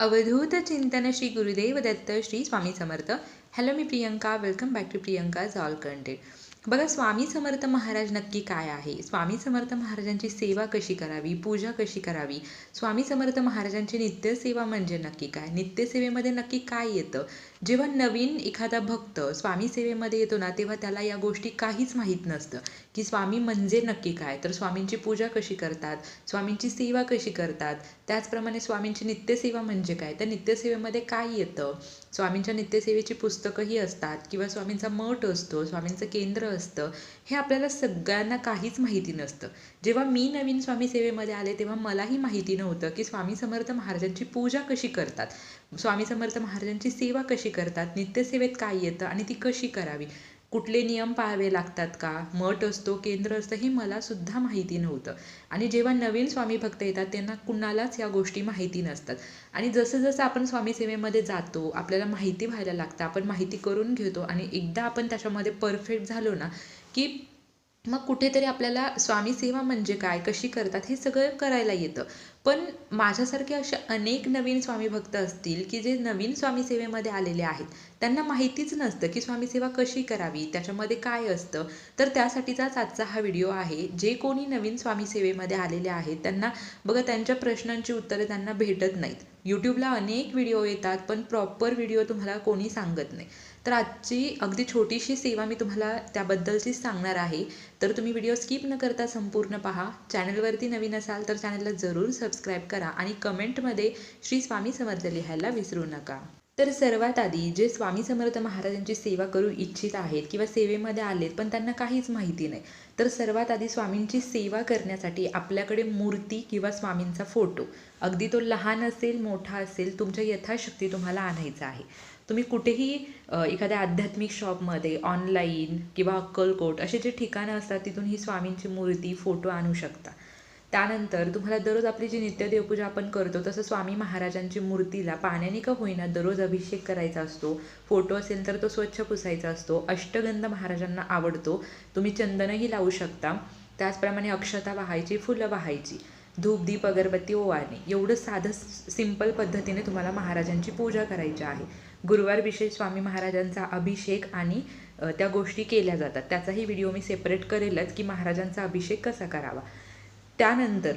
अवधूत चिंतन Shri Gurudev Datta Shri Swami Samarth. Hello me Priyanka. Welcome back to Priyanka all content बघा स्वामी समर्थ महाराज नक्की काय आहे? स्वामी समर्थ महाराजांची सेवा कशी करावी? पूजा कशी करावी? स्वामी समर्थ महाराजांची नित्यसेवा म्हणजे नक्की काय? नित्यसेवेमध्ये नक्की काय येतं? जेव्हा नवीन एखादा भक्त स्वामी सेवेमध्ये येतो ना तेव्हा त्याला या गोष्टी काहीच माहीत नसतं. की स्वामी म्हणजे नक्की काय? तर स्वामींची पूजा कशी करतात? स्वामींची सेवा कशी करतात? त्याचप्रमाणे स्वामींची नित्यसेवा म्हणजे काय? तर नित्यसेवेमध्ये काय येतं? स्वामींच्या नित्यसेवेची पुस्तकंही असतात किंवा स्वामींचा मठ असतो स्वामींचं केंद्र असतं हे आपल्याला सगळ्यांना काहीच माहिती नसतं. जेव्हा मी नवीन स्वामी सेवेमध्ये आले तेव्हा मलाही माहिती नव्हतं की स्वामी समर्थ महाराजांची पूजा कशी करतात. स्वामी समर्थ महाराजांची सेवा कशी करतात? नित्यसेवेत काय येतं आणि ती कशी करावी? कुठले नियम पाळावे लागतात का? मठ असतो केंद्र असतं हे मला सुद्धा माहिती नव्हतं. आणि जेव्हा नवीन स्वामी भक्त येतात त्यांना कुणालाच या गोष्टी माहिती नसतात. आणि जसं जसं आपण स्वामी सेवेमध्ये जातो आपल्याला माहिती व्हायला लागतं आपण माहिती करून घेतो आणि एकदा आपण त्याच्यामध्ये परफेक्ट झालो ना की मग कुठेतरी आपल्याला स्वामी सेवा म्हणजे काय कशी करतात हे सगळं करायला येतं. पण माझ्यासारखे असे अनेक नवीन स्वामी भक्त असतील की जे नवीन स्वामी सेवेमध्ये आलेले आहेत त्यांना माहितीच नसतं की स्वामी सेवा कशी करावी त्याच्यामध्ये काय असतं. तर त्यासाठीचाच आजचा हा व्हिडिओ आहे. जे कोणी नवीन स्वामी सेवेमध्ये आलेले आहेत त्यांना बघा त्यांच्या प्रश्नांची उत्तरं त्यांना भेटत नाहीत. यूट्यूबला अनेक व्हिडिओ येतात पण प्रॉपर व्हिडिओ तुम्हाला कोणी सांगत नाही. तर आजची अगदी छोटीशी सेवा मी तुम्हाला त्याबद्दलचीच सांगणार आहे. तर तुम्ही व्हिडिओ स्किप न करता संपूर्ण पहा. चॅनलवरती नवीन असाल तर चॅनलला जरूर सबस्क्राईब करा आणि कमेंटमध्ये श्री स्वामी समर्थ लिहायला विसरू नका. तर सर्वात आधी जे स्वामी समर्थ महाराजांची सेवा करू इच्छित आहेत किंवा सेवेमध्ये आलेत पण त्यांना काहीच माहिती नाही. तर सर्वात आधी स्वामींची सेवा करण्यासाठी आपल्याकडे मूर्ती किंवा स्वामींचा फोटो. अगदी तो लहान असेल मोठा असेल तुमच्या यथाशक्ती तुम्हाला आणायचा आहे. तुम्ही कुठेही एखाद्या आध्यात्मिक शॉपमध्ये ऑनलाईन किंवा अक्कलकोट असे जे ठिकाणं असतात तिथून ही स्वामींची मूर्ती फोटो आणू शकता. त्यानंतर तुम्हाला दररोज आपली जी नित्य देवपूजा आपण करतो तसं स्वामी महाराजांची मूर्तीला पाण्याने का होईना दररोज अभिषेक करायचा असतो. फोटो असेल तर तो स्वच्छ पुसायचा असतो. अष्टगंध महाराजांना आवडतो. तुम्ही चंदनही लावू शकता. त्याचप्रमाणे अक्षता वाहायची फुलं वाहायची धूप दीप अगरबत्ती ओवाळणे एवढं साधं सिंपल पद्धतीने तुम्हाला महाराजांची पूजा करायची आहे. गुरुवार विशेष स्वामी महाराजांचा अभिषेक आणि त्या गोष्टी केल्या जातात. त्याचाही व्हिडिओ मी सेपरेट करेलच की महाराजांचा अभिषेक कसा करावा. त्यानंतर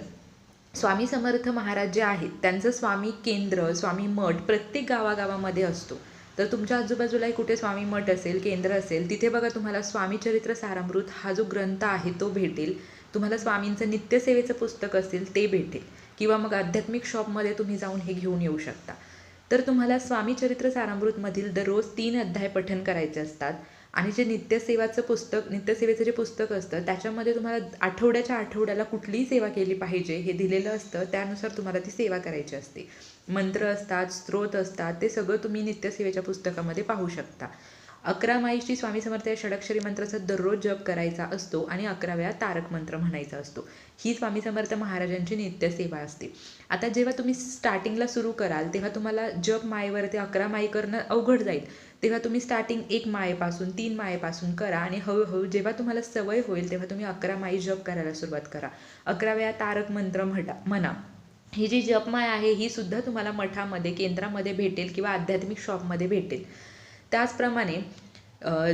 स्वामी समर्थ महाराज जे आहेत त्यांचं स्वामी केंद्र स्वामी मठ प्रत्येक गावागावामध्ये असतो. तर तुमच्या आजूबाजूलाही कुठे स्वामी मठ असेल केंद्र असेल तिथे बघा तुम्हाला स्वामी चरित्र सारामृत हा जो ग्रंथ आहे तो भेटेल. तुम्हाला स्वामींचं नित्यसेवेचं पुस्तक असेल ते भेटेल. किंवा मग आध्यात्मिक शॉपमध्ये तुम्ही जाऊन हे घेऊन येऊ शकता. तर तुम्हाला स्वामी चरित्र सारामृतमधील दररोज तीन अध्याय पठन करायचे असतात. आणि जे नित्यसेवाचं पुस्तक नित्यसेवेचं जे पुस्तक असतं त्याच्यामध्ये तुम्हाला आठवड्याच्या आठवड्याला कुठलीही सेवा केली पाहिजे हे दिलेलं असतं त्यानुसार तुम्हाला ती सेवा करायची असते. मंत्र असतात स्त्रोत असतात ते सगळं तुम्ही नित्यसेवेच्या पुस्तकामध्ये पाहू शकता. अकरा माईची स्वामी समर्थ या षडक्षरी मंत्राचा दररोज जप करायचा असतो आणि अकरा वेळा तारक मंत्र म्हणायचा असतो. ही स्वामी समर्थ महाराजांची नित्यसेवा असते. आता जेव्हा तुम्ही स्टार्टिंगला सुरू कराल तेव्हा तुम्हाला जप मायेवर ते अकरा माई करणं अवघड जाईल. तेव्हा तुम्ही स्टार्टिंग एक मायेपासून तीन मायेपासून करा आणि हळूहळू जेव्हा तुम्हाला सवय होईल तेव्हा तुम्ही अकरा माई जप करायला सुरुवात करा. अकरा वेळा तारक मंत्र म्हणा म्हणा. ही जी जपमाय आहे ही सुद्धा तुम्हाला मठामध्ये केंद्रामध्ये भेटेल किंवा आध्यात्मिक शॉपमध्ये भेटेल. त्याचप्रमाणे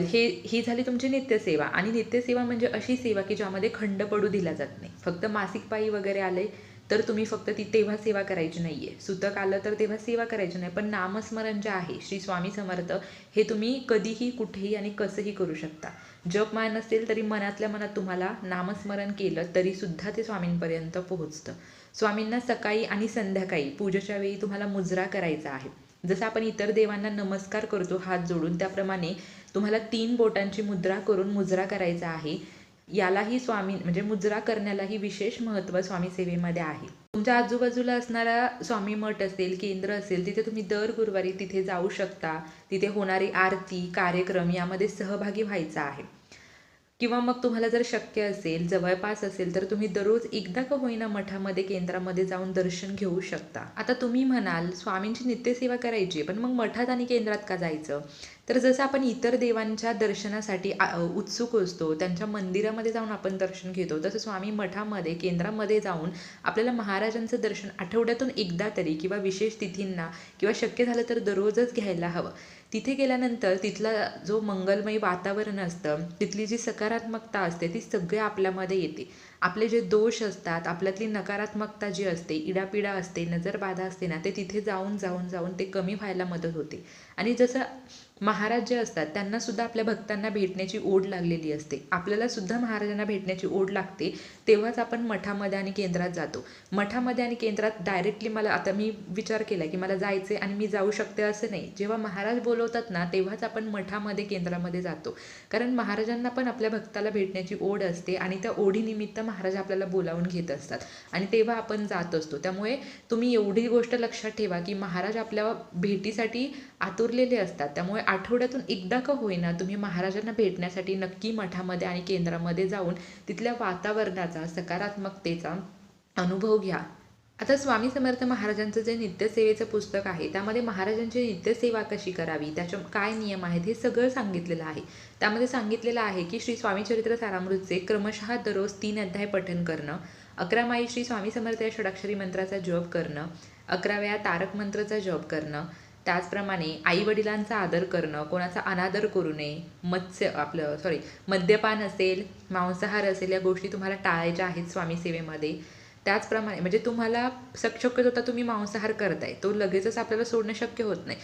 हे ही झाली तुमची नित्यसेवा. आणि नित्यसेवा म्हणजे अशी सेवा की ज्यामध्ये खंड पडू दिला जात नाही. फक्त मासिक पायी वगैरे आले तर तुम्ही फक्त ती तेव्हा सेवा करायची नाही आहे सुतक आलं तर तेव्हा सेवा करायची नाही. पण नामस्मरण जे आहे श्री स्वामी समर्थ हे तुम्ही कधीही कुठेही आणि कसंही करू शकता. जप मान नसेल तरी मनातल्या मनात तुम्हाला नामस्मरण केलं तरीसुद्धा ते स्वामींपर्यंत पोहोचतं. स्वामींना सकाळी आणि संध्याकाळी पूजेच्या वेळी तुम्हाला मुजरा करायचा आहे. जसं आपण इतर देवांना नमस्कार करतो हात जोडून त्याप्रमाणे तुम्हाला तीन बोटांची मुद्रा करून मुजरा करायचा आहे. यालाही स्वामी म्हणजे मुजरा करण्यालाही विशेष महत्त्व स्वामी सेवेमध्ये आहे. तुमच्या आजूबाजूला असणारा स्वामी मठ असेल केंद्र असेल तिथे तुम्ही दर गुरुवारी तिथे जाऊ शकता. तिथे होणारी आरती कार्यक्रम यामध्ये सहभागी व्हायचा आहे. किंवा मग तुम्हाला जर शक्य असेल जवळपास असेल तर तुम्ही दररोज एकदा का होईना मठामध्ये केंद्रामध्ये जाऊन दर्शन घेऊ शकता. आता तुम्ही म्हणाल स्वामींची नित्यसेवा करायची पण मग मठात आणि केंद्रात का जायचं? तर जसं आपण इतर देवांच्या दर्शनासाठी उत्सुक असतो त्यांच्या मंदिरामध्ये जाऊन आपण दर्शन घेतो तसं स्वामी मठामध्ये केंद्रामध्ये जाऊन आपल्याला महाराजांचं दर्शन आठवड्यातून एकदा तरी किंवा विशेष तिथींना किंवा शक्य झालं तर दररोजच घ्यायला हवं. तिथे गेल्यानंतर तिथला जो मंगलमयी वातावरण असतं तिथली जी सकारात्मकता असते ती सगळी आपल्यामध्ये येते. आपले जे दोष असतात आपल्यातली नकारात्मकता जी असते इडापिडा असते नजरबाधा असते ना ते तिथे जाऊन जाऊन जाऊन ते कमी व्हायला मदत होते. आणि जसं महाराज जे असतात त्यांना सुद्धा आपल्या भक्तांना भेटण्याची ओढ लागलेली असते. आपल्याला सुद्धा महाराजांना भेटण्याची ओढ लागते तेव्हाच आपण मठामध्ये आणि केंद्रात जातो. मठामध्ये आणि केंद्रात डायरेक्टली मला आता मी विचार केला की मला जायचे आणि मी जाऊ शकते असं नाही. जेव्हा महाराज बोल बोलवतात ना तेव्हाच आपण मठामध्ये केंद्रामध्ये जातो. कारण महाराजांना पण आपल्या भक्ताला भेटण्याची ओढ असते आणि त्या ओढीनिमित्त महाराज आपल्याला बोलावून घेत असतात. आणि तेव्हा आपण जात असतो. त्यामुळे तुम्ही एवढी गोष्ट लक्षात ठेवा की महाराज आपल्या भेटीसाठी आतुरलेले असतात. त्यामुळे आठवड्यातून एकदा का होईना तुम्ही महाराजांना भेटण्यासाठी नक्की मठामध्ये आणि केंद्रामध्ये जाऊन तिथल्या वातावरणाचा सकारात्मकतेचा अनुभव घ्या. आता स्वामी समर्थ महाराजांचं जे नित्यसेवेचं पुस्तक आहे त्यामध्ये महाराजांची नित्यसेवा कशी करावी त्याच्या काय नियम आहेत हे सगळं सांगितलेलं आहे. त्यामध्ये सांगितलेलं आहे की श्री स्वामी चरित्र सारामृतचे क्रमशः दररोज तीन अध्याय पठन करणं अकरा माई श्री स्वामी समर्थ या षडाक्षरी मंत्राचा जप करणं अकरा वेळा तारक मंत्राचा जप करणं त्याचप्रमाणे आई वडिलांचा आदर करणं कोणाचा अनादर करू नये मत्स्य आपलं सॉरी मद्यपान असेल मांसाहार असेल या गोष्टी तुम्हाला टाळायच्या आहेत स्वामी सेवेमध्ये. त्याचप्रमाणे म्हणजे तुम्हाला शक्य होता तुम्ही मांसाहार करताय. तो लगेचच आपल्याला सोडणं शक्य होत नाही.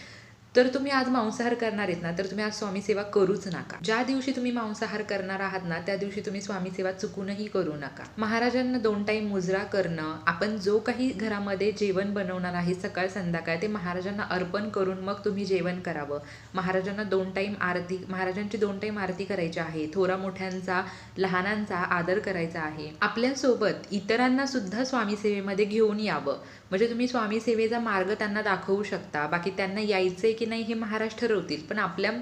तर तुम्ही आज मांसाहार करणार आहेत ना तर तुम्ही आज स्वामी सेवा करूच नका. ज्या दिवशी तुम्ही मांसाहार करणार आहात ना त्या दिवशी तुम्ही स्वामी सेवा चुकूनही करू नका. महाराजांना दोन टाईम मुजरा करणं आपण जो काही घरामध्ये जेवण बनवणार आहे सकाळ संध्याकाळ ते महाराजांना अर्पण करून मग तुम्ही जेवण करावं. महाराजांना दोन टाईम आरती महाराजांची दोन टाईम आरती करायची आहे. थोरा मोठ्यांचा लहानांचा आदर करायचा आहे. आपल्यासोबत इतरांना सुद्धा स्वामी सेवेमध्ये घेऊन यावं. म्हणजे तुम्ही स्वामी सेवेचा मार्ग त्यांना दाखवू शकता. बाकी त्यांना यायचं आहे की नाही हे महाराज ठरवतील. पण आपल्या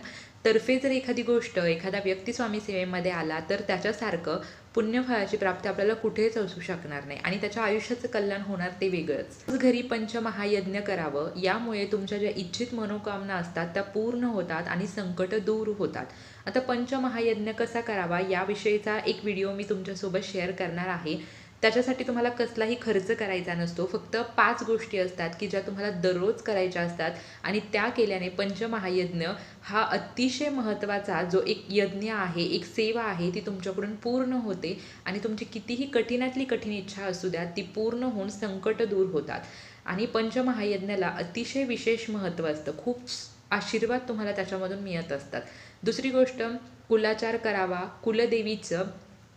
तर्फे जर एखादी गोष्ट एखादा व्यक्ती स्वामी सेवेमध्ये आला तर त्याच्यासारखं पुण्यफळाची प्राप्ती आपल्याला कुठेच असू शकणार नाही. आणि त्याच्या आयुष्याचं कल्याण होणार ते वेगळंच. घरी पंचमहायज्ञ करावं यामुळे तुमच्या ज्या इच्छित मनोकामना असतात त्या पूर्ण होतात आणि संकट दूर होतात. आता पंचमहायज्ञ कसा करावा याविषयीचा एक व्हिडिओ मी तुमच्यासोबत शेअर करणार आहे. त्याच्यासाठी तुम्हाला कसलाही खर्च करायचा नसतो. फक्त पाच गोष्टी असतात की ज्या तुम्हाला दररोज करायच्या असतात आणि त्या केल्याने पंचमहायज्ञ हा अतिशय महत्त्वाचा जो एक यज्ञ आहे एक सेवा आहे ती तुमच्याकडून पूर्ण होते आणि तुमची कितीही कठीणातली कठीण इच्छा असू द्या ती पूर्ण होऊन संकट दूर होतात. आणि पंचमहायज्ञाला अतिशय विशेष महत्त्व असतं. खूप आशीर्वाद तुम्हाला त्याच्यामधून मिळत असतात. दुसरी गोष्ट कुलाचार करावा. कुलदेवीचं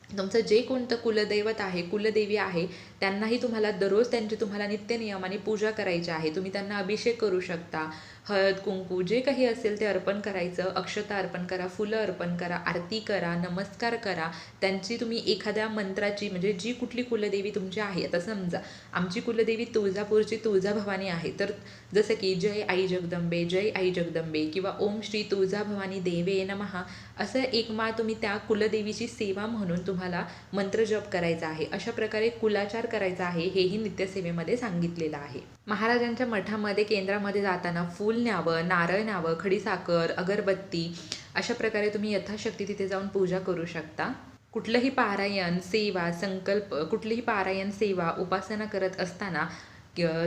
तुमचं जे कोणतं कुलदैवत आहे कुलदेवी आहे त्यांनाही तुम्हाला दररोज त्यांची तुम्हाला नित्य नियमाने पूजा करायची आहे. तुम्ही त्यांना अभिषेक करू शकता. हळद कुंकू जे काही असेल ते अर्पण करायचं. अक्षता अर्पण करा फुलं अर्पण करा आरती करा नमस्कार करा. त्यांची तुम्ही एखाद्या मंत्राची म्हणजे जी कुठली कुलदेवी तुमची आहे. आता समजा आमची कुलदेवी तुळजापूरची तुळजाभवानी आहे. तर जसं की जय आई जगदंबे जय आई जगदंबे किंवा ओम श्री तुळजाभवानी देवे नमहा असं एक माळ तुम्ही त्या कुलदेवीची सेवा म्हणून तुम्हाला मंत्रजप करायचा आहे. अशा प्रकारे कुलाचार करायचा आहे हेही नित्यसेवेमध्ये सांगितलेलं आहे. महाराजांच्या मठामध्ये केंद्रामध्ये जाताना फूल न्यावं नारळ न्यावं खडीसाखर अगरबत्ती अशा प्रकारे तुम्ही यथाशक्ती तिथे जाऊन पूजा करू शकता. कुठलंही पारायण सेवा संकल्प कुठलीही पारायण सेवा उपासना करत असताना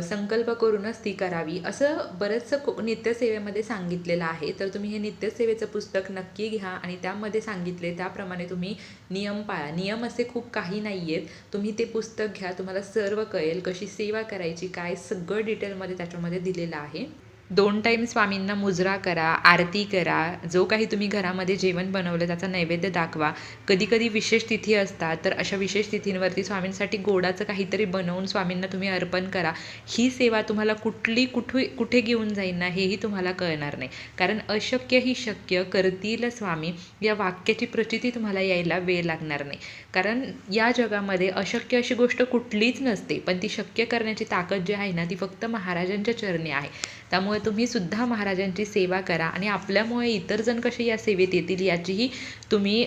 संकल्प करूनच ती करावी. असं बरंचसं को- नित्यसेवेमध्ये सांगितलेलं आहे. तर तुम्ही हे नित्यसेवेचं पुस्तक नक्की घ्या आणि त्यामध्ये सांगितले त्याप्रमाणे तुम्ही नियम पाळा. नियम असे खूप काही नाही आहेत तुम्ही ते पुस्तक घ्या. तुम्हाला सर्व कळेल कशी सेवा करायची काय सगळं डिटेलमध्ये त्याच्यामध्ये दिलेलं आहे. दोन टाईम स्वामींना मुजरा करा आरती करा जो काही तुम्ही घरामध्ये जेवण बनवलं त्याचा नैवेद्य दाखवा. कधी कधी विशेष तिथी असतात तर अशा विशेष तिथींवरती स्वामींसाठी गोडाचं काहीतरी बनवून स्वामींना तुम्ही अर्पण करा. ही सेवा तुम्हाला कुठली कुठे कुठे घेऊन जाईल ना हेही तुम्हाला कळणार नाही. कारण अशक्य ही शक्य करतील स्वामी या वाक्याची प्रचिती तुम्हाला यायला वेळ लागणार नाही. कारण या जगामध्ये अशक्य अशी गोष्ट कुठलीच नसते पण ती शक्य करण्याची ताकद जी आहे ना ती फक्त महाराजांच्या चरणी आहे. त्यामुळे तुम्हीसुद्धा महाराजांची सेवा करा आणि आपल्यामुळे इतर जण कसे या सेवेत येतील याचीही तुम्ही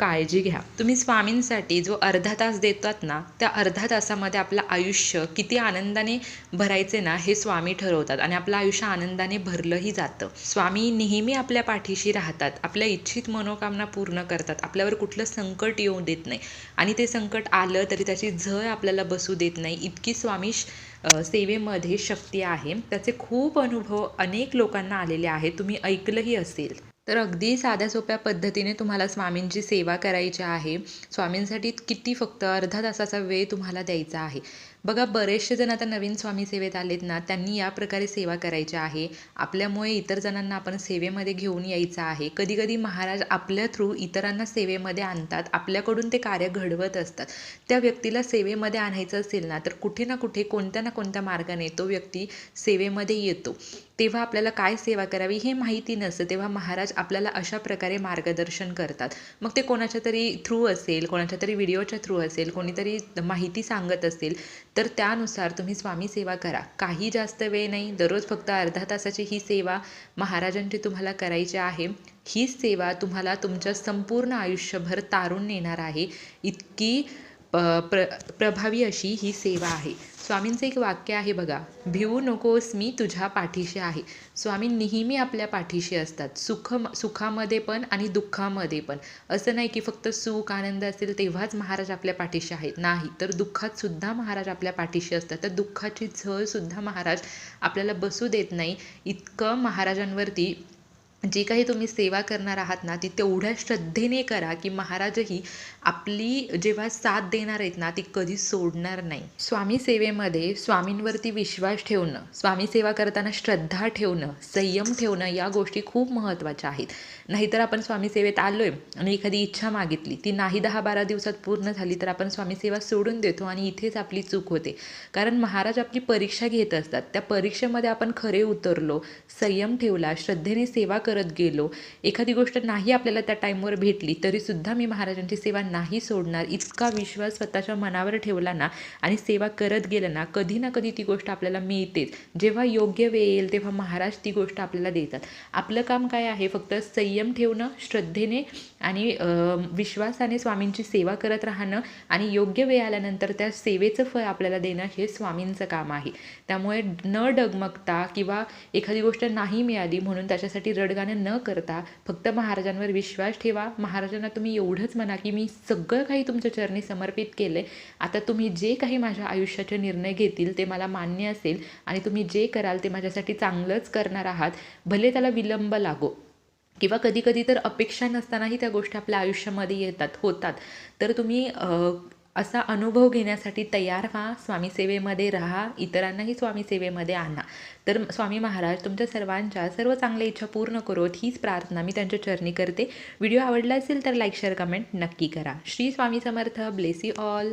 काळजी घ्या. तुम्ही स्वामींसाठी जो अर्धा तास देतात ना त्या अर्धा तासामध्ये आपलं आयुष्य किती आनंदाने भरायचे ना हे स्वामी ठरवतात आणि आपलं आयुष्य आनंदाने भरलंही जातं. स्वामी नेहमी आपल्या पाठीशी राहतात आपल्या इच्छित मनोकामना पूर्ण करतात आपल्यावर कुठलं संकट येऊ देत नाही. आणि ते संकट आलं तरी त्याची झळ आपल्याला बसू देत नाही. इतकी स्वामी श- सेवेमध्ये शक्ती आहे. त्याचे खूप अनुभव अनेक लोकांना आलेले आहेत. तुम्ही ऐकलंही असेल. तर अगदी साध्या सोप्या पद्धतीने तुम्हाला स्वामींची सेवा करायची आहे. स्वामींसाठी किती फक्त अर्धा तासाचा वेळ तुम्हाला द्यायचा आहे. बघा बरेचसे जण आता नवीन स्वामी सेवेत आलेत ना त्यांनी या प्रकारे सेवा करायची आहे. आपल्यामुळे इतर जणांना आपण सेवेमध्ये घेऊन यायचं आहे. कधीकधी महाराज आपल्या थ्रू इतरांना सेवेमध्ये आणतात. आपल्याकडून ते कार्य घडवत असतात. त्या व्यक्तीला सेवेमध्ये आणायचं असेल ना तर कुठे ना कुठे कोणत्या ना कोणत्या मार्गाने तो व्यक्ती सेवेमध्ये येतो. तेव्हा आपल्याला काय सेवा करावी हे माहिती नसतं. तेव्हा महाराज आपल्याला अशा प्रकारे मार्गदर्शन करतात. मग ते कोणाच्या तरी थ्रू असेल कोणाच्या तरी व्हिडिओच्या थ्रू असेल कोणीतरी माहिती सांगत असेल तर त्यानुसार तुम्ही स्वामी सेवा करा. काही जास्त वेळ नाही दररोज फक्त अर्धा तासाची ही सेवा महाराजांची तुम्हाला करायची आहे. ही सेवा तुम्हाला तुमच्या संपूर्ण आयुष्यभर तारून नेणार आहे. इतकी प प्र प्रभावी अशी ही सेवा आहे. स्वामींचं एक वाक्य आहे बघा भिवू नकोस मी तुझ्या पाठीशी आहे. स्वामी नेहमी आपल्या पाठीशी असतात. सुख सुखामध्ये पण आणि दुःखामध्ये पण. असं नाही की फक्त सुख आनंद असेल तेव्हाच महाराज आपल्या पाठीशी आहेत. नाही तर दुःखात सुद्धा महाराज आपल्या पाठीशी असतात. तर दुःखाची झळसुद्धा महाराज आपल्याला बसू देत नाही. इतकं महाराजांवरती जी काही तुम्ही सेवा करणार आहात ना ती तेवढ्या श्रद्धेने करा की महाराजही आपली जेव्हा साथ देणार आहेत ना ती कधीच सोडणार नाही. स्वामी सेवेमध्ये स्वामींवरती विश्वास ठेवणं स्वामी सेवा करताना श्रद्धा ठेवणं संयम ठेवणं या गोष्टी खूप महत्त्वाच्या आहेत. नाहीतर आपण स्वामी सेवेत आलो आहे आणि एखादी इच्छा मागितली ती नाही दहा बारा दिवसात पूर्ण झाली तर आपण स्वामी सेवा सोडून देतो आणि इथेच आपली चूक होते. कारण महाराज आपली परीक्षा घेत असतात. त्या परीक्षेमध्ये आपण खरे उतरलो संयम ठेवला श्रद्धेने सेवा करत गेलो. एखादी गोष्ट नाही आपल्याला त्या टाईमवर भेटली तरीसुद्धा मी महाराजांची सेवा नाही सोडणार. इतका विश्वास स्वतःच्या मनावर ठेवला ना आणि सेवा करत गेलं ना कधी ना कधी ती गोष्ट आपल्याला मिळतेच. जेव्हा योग्य वेळ येईल तेव्हा महाराज ती गोष्ट आपल्याला देतात. आपलं काम काय आहे? फक्त संयम ठेवणं श्रद्धेने आणि विश्वासाने स्वामींची सेवा करत राहणं आणि योग्य वेळ आल्यानंतर त्या सेवेचं फळ आपल्याला देणं हे स्वामींचं काम आहे. त्यामुळे न डगमगता किंवा एखादी गोष्ट नाही मिळाली म्हणून त्याच्यासाठी रडगाणं न करता फक्त महाराजांवर विश्वास ठेवा. महाराजांना तुम्ही एवढंच म्हणा की मी सगळं काही तुमच्या चरणी समर्पित केलं आहे आता तुम्ही जे काही माझ्या आयुष्याचे निर्णय घेतील ते मला मान्य असेल आणि तुम्ही जे कराल ते माझ्यासाठी चांगलंच करणार आहात. भले त्याला विलंब लागो किंवा कधी कधी तर अपेक्षा नसतानाही त्या गोष्टी आपल्या आयुष्यामध्ये येतात होतात. तर तुम्ही असा अनुभव घेण्यासाठी तयार व्हा स्वामी सेवेमध्ये राहा इतरांनाही स्वामी सेवेमध्ये आणा. तर स्वामी महाराज तुमच्या सर्वांच्या सर्व चांगल्या इच्छा पूर्ण करोत हीच प्रार्थना मी त्यांच्या चरणी करते. व्हिडिओ आवडला असेल तर लाईक शेअर कमेंट नक्की करा. Shri Swami Samarth. Bless you all